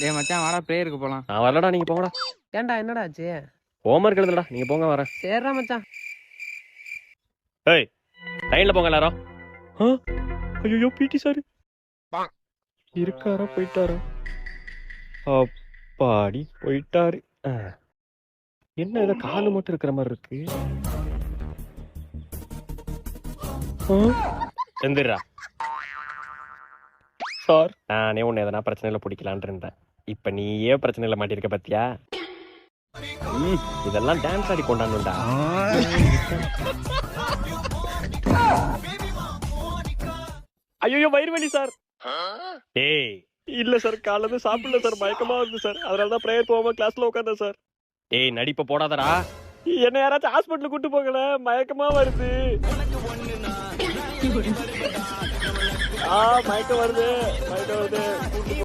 டேய் மச்சான் வாடா ப்ரேயருக்கு போலாம். நான் வரலடா நீங்க போங்கடா. ஏன்டா என்னடா ஆச்சு? ஹோம்ஒர்க் எழுதுடா நீங்க போங்க வரேன். சரிடா மச்சான். ஏய் லைன்ல போங்க எல்லாரும். ஐயோ பிடி சார் இருக்காரா போயிட்டாரா? அப்பாடி போயிட்டாரு. என்ன ஏதோ காலு மட்டும் இருக்கிற மாதிரி இருக்கு? எந்திரா சார். நானே உன்னை எதனா பிரச்சனையில பிடிக்கலான் இருந்தேன். இப்ப நீயே பிரச்சனையில மாட்டிருக்க பாத்தியா? ம், இதெல்லாம் டான்ஸ் ஆடி கொண்டாண்டுடா ஐயோ வயிறு வலி சார். ஏய் இல்ல சார் காலைல சாப்பிடல சார் மயக்கமா வருது சார். அதனால தான் பிரேயர் போகாம கிளாஸ்ல உட்காந்தேன் சார். ஏய் நடிப்ப போடாதடா. என்ன யாராச்சும் ஹாஸ்பிட்டல் கூட்டு போகல மயக்கமா வருது. ஆ மயக்கம் வருது மயக்கம் வருது.